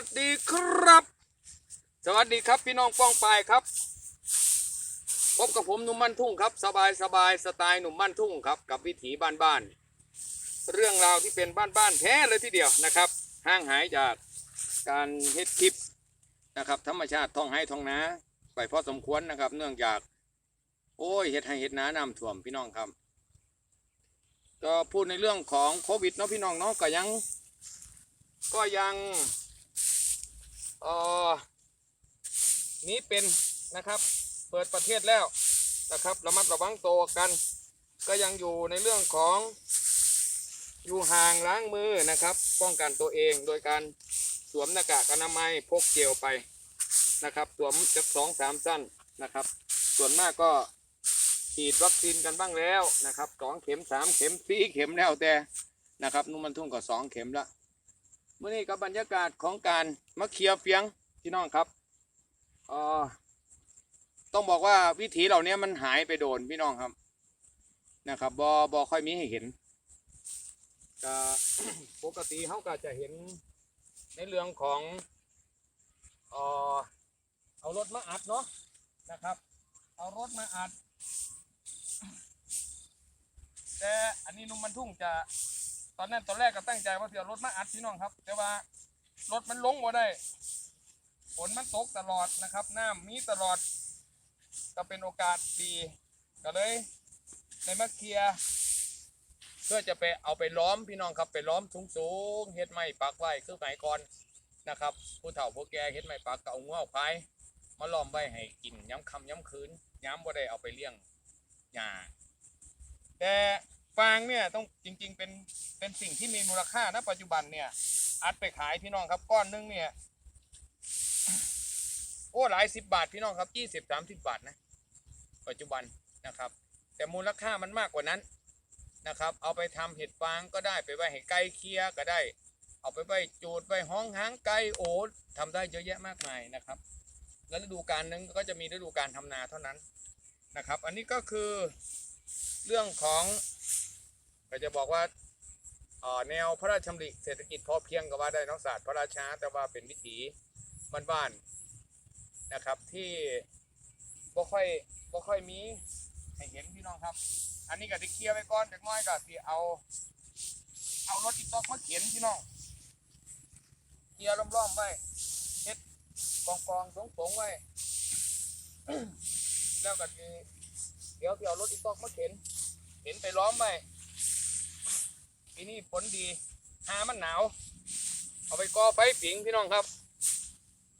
วัสดีครับ สวัสดีครับพี่น้องป้องปายครับ พบกับผมหนุ่มบ้านทุ่งครับ สบายสบายสไตล์หนุ่มบ้านทุ่งครับ กับวิถีบ้านบ้านๆเรื่องราวที่เป็นบ้านบ้านๆแท้เลยทีเดียวนะครับห่างหายจากการเฮ็ดคลิปนะครับ ธรรมชาติท้องให้ท้องนาไปพอสมควรนะครับ เนื่องจาก โอ้ยเฮ็ดให้เฮ็ดนาน้ำท่วมพี่น้องครับก็พูดในเรื่องของโควิดเนาะพี่น้องเนาะก็ยัง ก็ยัง เอ่อนี้เป็นนะครับ เปิดประเทศแล้วนะครับระมัดระวังตัวกัน ก็ยังอยู่ในเรื่องของอยู่ห่างล้างมือนะครับ ป้องกันตัวเองโดยการสวมหน้ากากอนามัยพกเจลไปนะครับสวมจะสองสามสั้นนะครับ ส่วนมากก็ฉีดวัคซีนกันบ้างแล้วนะครับสองเข็มสามเข็มสี่เข็มแล้วแต่นะครับนุ่มมันทุ่งก็สองเข็มละ เมื่อนี้กับบรรยากาศของการมะเขียเฟียงพี่น้องครับเอ่อต้องบอกว่าวิถีเหล่านี้มันหายไปโดนพี่น้องครับนะครับบอบอค่อยมีให้เห็นก็ปกติเขาก็จะเห็นในเรื่องของเอ่อเอารถมาอัดเนาะนะครับ เอารถมาอัด แต่อันนี้นุ่มมันทุ่งจะ ตอนนั้นตอนแรกก็ตั้งใจว่าจะเอารถมาอัดพี่น้องครับ แต่ว่ารถมันลงบ่ได้ฝนมันตกตลอดนะครับ น้ำมีตลอด ก็เป็นโอกาสดีก็เลยในมะเคียเพื่อจะไปเอาไปล้อมพี่น้องครับ ไปล้อมสูงสูงเฮ็ดไม้ปักไว้คือไหมก่อนนะครับ ผู้เฒ่าผู้แก่เฮ็ดไม้ปักก็เอางัวเอาควายมาล้อมไว้ให้กินย้ำคำย้ำคืนย้ำบ่ได้เอาไปเลี้ยงหญ้าแต่ ฟางเนี่ยต้องจริง ๆ เป็นเป็นสิ่งที่มีมูลค่าณปัจจุบันเนี่ย อัดไปขายพี่น้องครับก้อนหนึงเนี่ยโอ้หลายสิบบาทพี่น้องครับยี่สิบสามสิบบาทนะปัจจุบันนะครับ แต่มูลค่ามันมากกว่านั้นนะครับ เอาไปทำเห็ดฟางก็ได้ไปไว้ให้ไก่เคียก็ได้ เอาไปไว้จูดไว้ห้องหางไก่โอ้ทำได้เยอะแยะมากมายนะครับ แล้วฤดูกาลหนึงก็จะมีฤดูการทำนาเท่านั้นนะครับ อันนี้ก็คือเรื่องของ ก็จะบอกว่าแนวพระราชดำริเศรษฐกิจพอเพียงก็ว่าได้นอกศาสตร์พระราชาแต่ว่าเป็นวิถีบ้านๆนะครับ ที่บ่ค่อยบ่ค่อยมีให้เห็นพี่น้องครับ อันนี้ก็ที่เคลียร์ไปก่อนจากน้อยก็ที่เอา เอารถอีต๊อกมาเขียนพี่น้องเคลียร์ล้อมๆไว้เฮ็ดกองกองสงสงๆไว้แล้วก็ที่เดี๋ยวที่เอารถอีต๊อกมาเข็นเข็นไปล้อมไว้ ปีนี้ฝนดีหามันหนาว เอาไปก่อไฟผิงพี่น้องครับ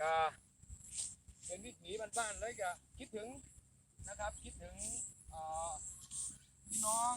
ก็เป็นวิถีบ้านๆเลยก็คิดถึงนะครับ คิดถึงพี่น้อง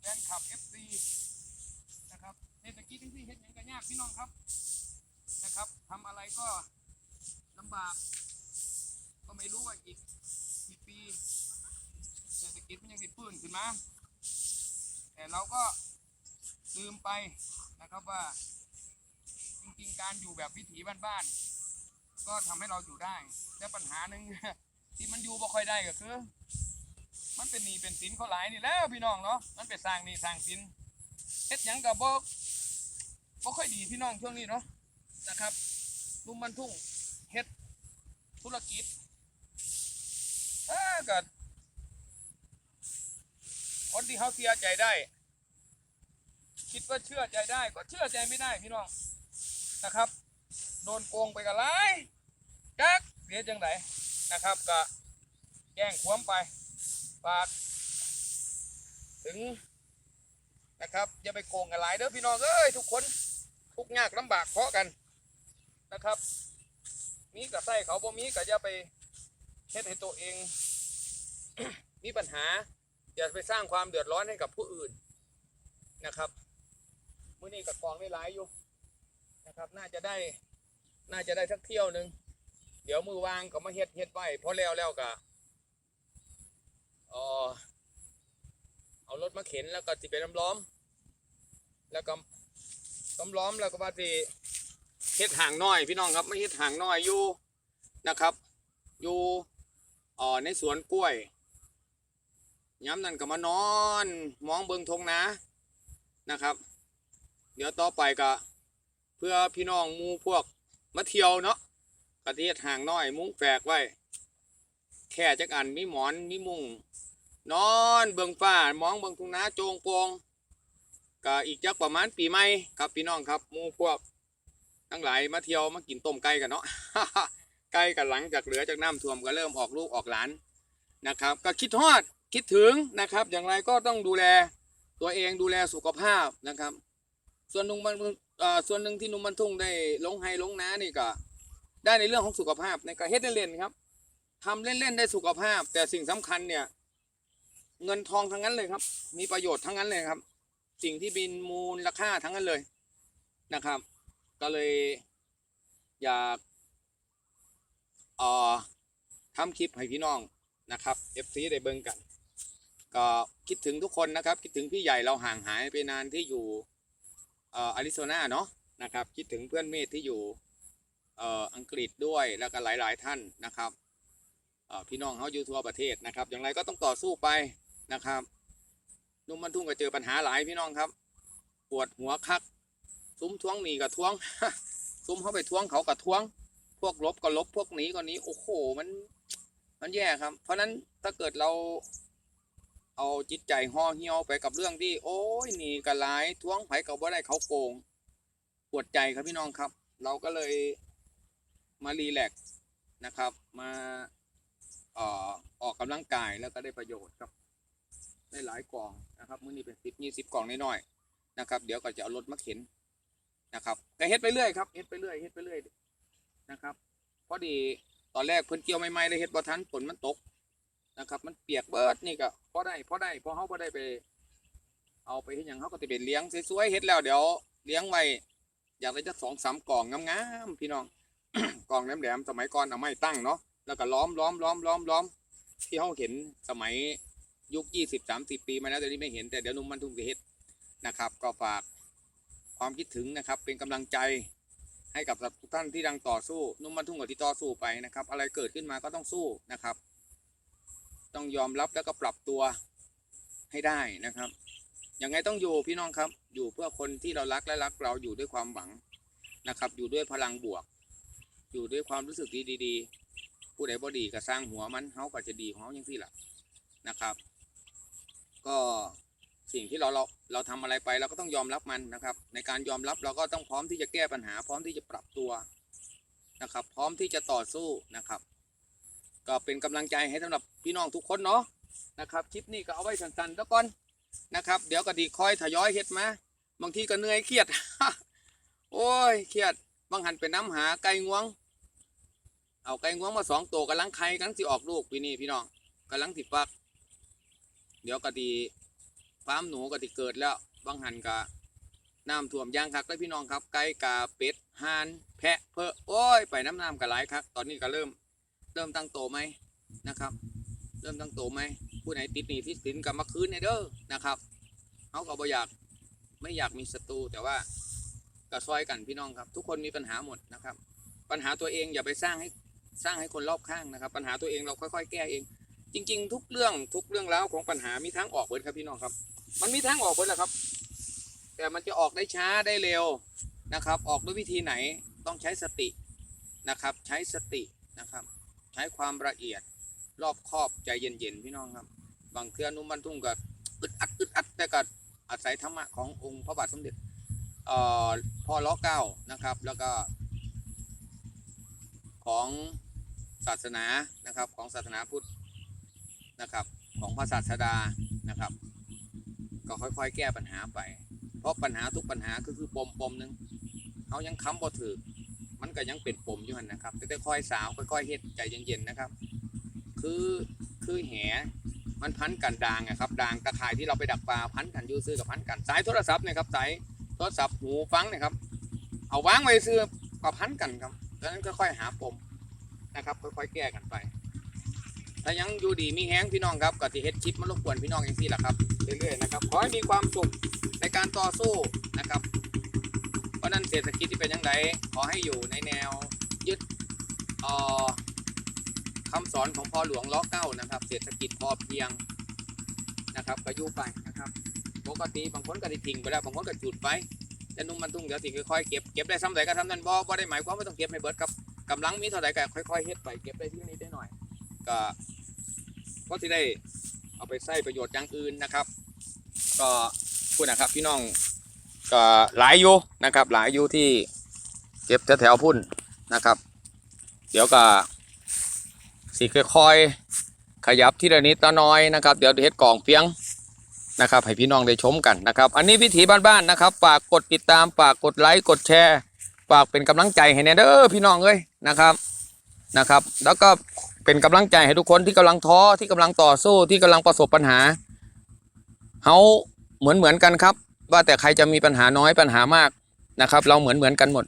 แฟนคลับ FC นะครับเศรษฐกิจที่เฮ็ดหยังก็ยากพี่น้องครับนะครับทำอะไรก็ลำบาก ก็ไม่รู้ว่าอีกกี่ปีเศรษฐกิจมันยังสิฟื้นขึ้นมา แต่เราก็ ลืมไปนะครับว่า จริงๆ การอยู่แบบวิถีบ้านๆก็ทำให้เราอยู่ได้ แต่ปัญหาหนึ่งที่มันอยู่บ่ค่อยได้ก็คือ มันเป็นหนี้เป็นสินเขาหลายนี่แล้วพี่น้องเนาะมันไปสร้างหนี้สร้างสินเฮ็ดหยังกับบ่บ่ค่อยดีพี่น้องช่วงนี้เนาะนะครับลุมมันทุ่งเฮ็ดธุรกิจเออก็คนที่เขาเสียใจได้ คิดว่าเชื่อใจได้ก็เชื่อใจไม่ได้พี่น้องนะครับ โดนโกงไปกันไรจักเสียจังไดนะครับก็แจ้งความไปฝากถึงนะครับอย่าไปโกงกันหลายเด้อพี่น้องเอ้ยทุกคนทุกยากลำบากเพาะกันนะครับ มีกับไส้เขาบ่มีก็อย่าไปเฮ็ดให้ตัวเอง มีปัญหาอย่าไปสร้างความเดือดร้อนให้กับผู้อื่นนะครับ มื้อนี้กับกองได้หลายอยู่นะครับ น่าจะได้น่าจะได้สักเที่ยวหนึ่งเดี๋ยวมือวางก็มาเฮ็ดเฮ็ดไว้พอแล้วแล้วก็เออเอารถมาเข็นแล้วก็สิไปน้ำล้อม แล้วก็ล้อมล้อมแล้วก็ว่าสิเฮ็ดห่างน้อยพี่น้องครับไม่เฮ็ดห่างน้อยอยู่นะครับ อยู่อ่อในสวนกล้วยย้ำนั่นก็มานอน มองเบิงทงนานะครับ เดี๋ยวต่อไปก็เพื่อพี่น้องมูพวกมาเที่ยวเนาะกะเทียดห่างน้อย มุ้งแฝกไว้ แค่จักอันมีหมอนมีมุ้งนอนเบิ่งฟ้ามองเบิ่งทุ่งนาโจงโปงก็อีกจักประมาณปีใหม่ครับพี่น้องครับมูพวกทั้งหลายมาเที่ยวมากินต้มไก่กันเนาะไก่กันหลังจากเหลือจากน้ำท่วมก็เริ่มออกลูกออกหลานนะครับ ก็คิดฮอดคิดถึงนะครับ อย่างไรก็ต้องดูแลตัวเองดูแลสุขภาพนะครับ ส่วนหนุ่มมันส่วนหนึ่งที่หนุ่มบรรทุงได้ลงไฮลงน้านี่ก็ได้ในเรื่องของสุขภาพในการเฮ็ดเล่นๆครับทำเล่นๆได้สุขภาพ แต่สิ่งสำคัญเนี่ย เงินทองทั้งนั้นเลยครับ มีประโยชน์ทั้งนั้นเลยครับ สิ่งที่บินมูลราคาทั้งนั้นเลยนะครับ ก็เลยอยากเอ่อทำคลิปให้พี่น้องนะครับ FC ได้เบิ่งกัน ก็คิดถึงทุกคนนะครับ คิดถึงพี่ใหญ่เราห่างหายไปนานที่อยู่ เอ่ออาริโซนาเนาะนะครับคิดถึงเพื่อนเมธที่อยู่เอ่ออังกฤษด้วยแล้วก็หลายๆท่านนะครับเอ่อพี่น้องเขาอยู่ทั่วประเทศนะครับ อย่างไรก็ต้องต่อสู้ไปนะครับนุ่มมันทุ่งก็เจอปัญหาหลายพี่น้องครับ ปวดหัวคัก ซุ้มท้วงหนีกับท้วง ซุ้มเข้าไปท้วงเขากับท้วง พวกลบก็ลบพวกหนีก็หนีโอ้โหมัน มันแย่ครับ เพราะฉะนั้นถ้าเกิดเรา เอาจิตใจห่อเหี่ยวไปกับเรื่องที่ โอ้ยหนีกันหลายท้วงไผกับว่าได้เขาโกงปวดใจครับพี่น้องครับ เราก็เลยมารีแลกซ์นะครับ มาเอ่อออกกำลังกายแล้วก็ได้ประโยชน์ครับ ได้หลายกล่องนะครับมื้อนี้เป็นสิบยี่สิบกล่องน้อยๆนะครับ เดี๋ยวก็จะเอารถมาเข็นนะครับก็เฮ็ดไปเรื่อยครับเฮ็ดไปเรื่อยเฮ็ดไปเรื่อยนะครับพอดีตอนแรกเพิ่นเกี่ยวใหม่ๆเลยเฮ็ดบ่ทันฝนมันตก นะครับ มันเปียกเบิดนี่ก็พอได้พอได้พอเฮาบ่ได้ไป เอาไปเฮ็ดหยังเฮาก็สิไปเลี้ยงสวยๆเฮ็ดแล้วเดี๋ยวเลี้ยงไว้อยากได้จักสองสามกล่องงามๆพี่น้องกล่องแหลมๆสมัยก่อนเอาไม้ตั้งเนาะแล้วก็ล้อมล้อมล้อมล้อมล้อมที่เฮาเห็นสมัยยุคยี่สิบสามสิบปีมาแล้วแต่นี้ไม่เห็นแต่เดี๋ยวนุ่มมันทุ่งเฮ็ดนะครับ ก็ฝากความคิดถึงนะครับ เป็นกำลังใจให้กับทุกท่านที่ดังต่อสู้ นุ่มมันทุ่งกับที่ต่อสู้ไปนะครับ อะไรเกิดขึ้นมาก็ต้องสู้นะครับ ต้องยอมรับแล้วก็ปรับตัวให้ได้นะครับยังไงต้องอยู่พี่น้องครับ อยู่เพื่อคนที่เรารักและรักเราอยู่ด้วยความหวังนะครับ อยู่ด้วยพลังบวก อยู่ด้วยความรู้สึกดีๆผู้ใดบ่ดีก็สร้างหัวมันเฮาก็จะดีของเฮาอย่างที่หละนะครับ ก็สิ่งที่เราเราเราทำอะไรไปเราก็ต้องยอมรับมันนะครับ ในการยอมรับเราก็ต้องพร้อมที่จะแก้ปัญหา พร้อมที่จะปรับตัวนะครับ พร้อมที่จะต่อสู้นะครับ ก็เป็นกำลังใจให้สำหรับพี่น้องทุกคนเนาะนะครับคลิปนี้ก็เอาไว้สั้นๆแล้วก่อนนะครับ เดี๋ยวก็ดีคอยทยอยเฮ็ดมาบางทีก็เหนื่อยเครียด โอ้ยเครียดบางหันไปน้ำหาไก่งวง เอาไก่งวงมาสองตัวกำลังไข่กำลังสิออกลูกปีนี้พี่น้องกำลังสิฟัก เดี๋ยวก็ดีฟาร์มหนูก็ที่เกิดแล้วบางหันก็น้ำท่วมยางคักเลยพี่น้องครับไก่กาเป็ดห่าน แพะเพอโอ้ย ไปน้ำน้ำก็หลายครับตอนนี้ก็เริ่ม เริ่มตั้งโตไหมนะครับ เริ่มตั้งโตไหมผู้ไหนติดหนี้ที่สินกับมาคืนในเด้อนะครับเขาก็บ่อยากไม่อยากมีศัตรูแต่ว่าก็ซอยกันพี่น้องครับ ทุกคนมีปัญหาหมดนะครับ ปัญหาตัวเองอย่าไปสร้างให้สร้างให้คนรอบข้างนะครับ ปัญหาตัวเองเราค่อย ๆ แก้เอง จริง ๆ ทุกเรื่องทุกเรื่องราวของปัญหามีทางออกเบิดครับพี่น้องครับ มันมีทางออกเบิดแหละครับ แต่มันจะออกได้ช้าได้เร็วนะครับ ออกด้วยวิธีไหนต้องใช้สตินะครับ ใช้สตินะครับ ใช้ความละเอียดรอบคอบใจเย็นๆพี่น้องครับ บางเทื่อนุ่มบรรทุ่งก็อึดอัดอึดอัดแต่ก็อาศัยธรรมะขององค์พระบาทสมเด็จพ่อล้อเก้านะครับ แล้วก็ ของศาสนานะครับ ของศาสนาพุทธนะครับ ของพระศาสดานะครับ ก็ค่อยๆ แก้ปัญหาไป เพราะปัญหาทุกปัญหาก็คือปมปมหนึ่งเขายังค้ำบ่ถือ มันก็ยังเป็นปมอยู่นะครับแต่ค่อยๆสาวค่อยๆเฮ็ดใจเย็นๆนะครับ คือคือแหมันพันกันดางอะครับดางตะข่ายที่เราไปดักปลาพันกันยูซื้อกับพันกันสายโทรศัพท์เนะครับสายโทรศัพท์หูฟังเนะครับ เอาวางไว้ซื้อกับพันกันครับดังนั้นค่อยๆหาปมนะครับ ค่อยๆแก้กันไปถ้ายังอยู่ดีมีแห้งพี่น้องครับก็ที่เฮ็ดคลิปมารบกวนพี่น้องอย่างที่แหละครับเรื่อยๆนะครับขอให้มีความสุขในการต่อสู้นะครับ เพราะนั้นเศรษฐกิจ ที่เป็นยังไงขอให้อยู่ในแนวยึดออคำสอนของพ่อหลวงล้อเก้านะครับ เศรษฐกิจพอเพียงนะครับก็อยู่ไปนะครับปกติบางคนก็ได้ทิ้งไปแล้วบางคนก็จุดไปแต่นุ่มมันทุ่งเดี๋ยวสิค่อยๆเก็บเก็บได้ซ้ำใดก็ทำนั่นบ่บ่ได้หมายความว่าต้องเก็บให้เบิดครับกำลังมีเท่าใดก็ค่อยๆเฮ็ดไปเก็บได้ที่นี้ได้หน่อย ก็ก็ที่ได้เอาไปใช้ประโยชน์อย่างอื่นนะครับ ก็พูดนะครับพี่น้องก็หลายอยู่นะครับหลายอยู่ที่ เก็บแถวๆพุ่นนะครับ เดี๋ยวก็สิค่อยๆขยับทีละนิดละน้อยนะครับ เดี๋ยวเฮ็ดกล่องเฟียงนะครับ ให้พี่น้องได้ชมกันนะครับ อันนี้วิถีบ้านๆนะครับฝากกดติดตามฝากกดไลค์กดแชร์ฝากเป็นกำลังใจให้แน่เด้อพี่น้องเอ้ยนะครับนะครับ แล้วก็เป็นกำลังใจให้ทุกคนที่กำลังท้อที่กำลังต่อสู้ที่กำลังประสบปัญหาเฮาเหมือนเหมือนกันครับ ว่าแต่ใครจะมีปัญหาน้อยปัญหามากนะครับ เราเหมือนเหมือนกันหมด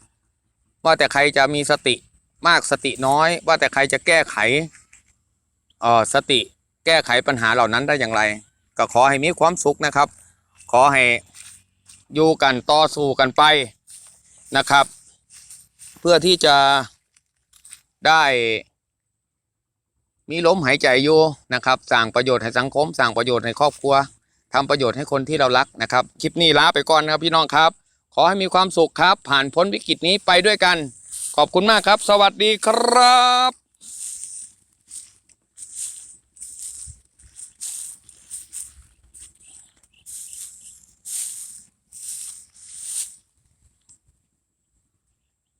ว่าแต่ใครจะมีสติมากสติน้อย ว่าแต่ใครจะแก้ไขเอ่อสติแก้ไขปัญหาเหล่านั้นได้อย่างไร ก็ขอให้มีความสุขนะครับ ขอให้อยู่กันต่อสู้กันไปนะครับ เพื่อที่จะได้มีลมหายใจอยู่นะครับสร้างประโยชน์ให้สังคมสร้างประโยชน์ให้ครอบครัวทำประโยชน์ให้คนที่เรารักนะครับ คลิปนี้ลาไปก่อนนะครับพี่น้องครับ ขอให้มีความสุขครับ ผ่านพ้นวิกฤตนี้ไปด้วยกัน ขอบคุณมากครับ สวัสดีครับ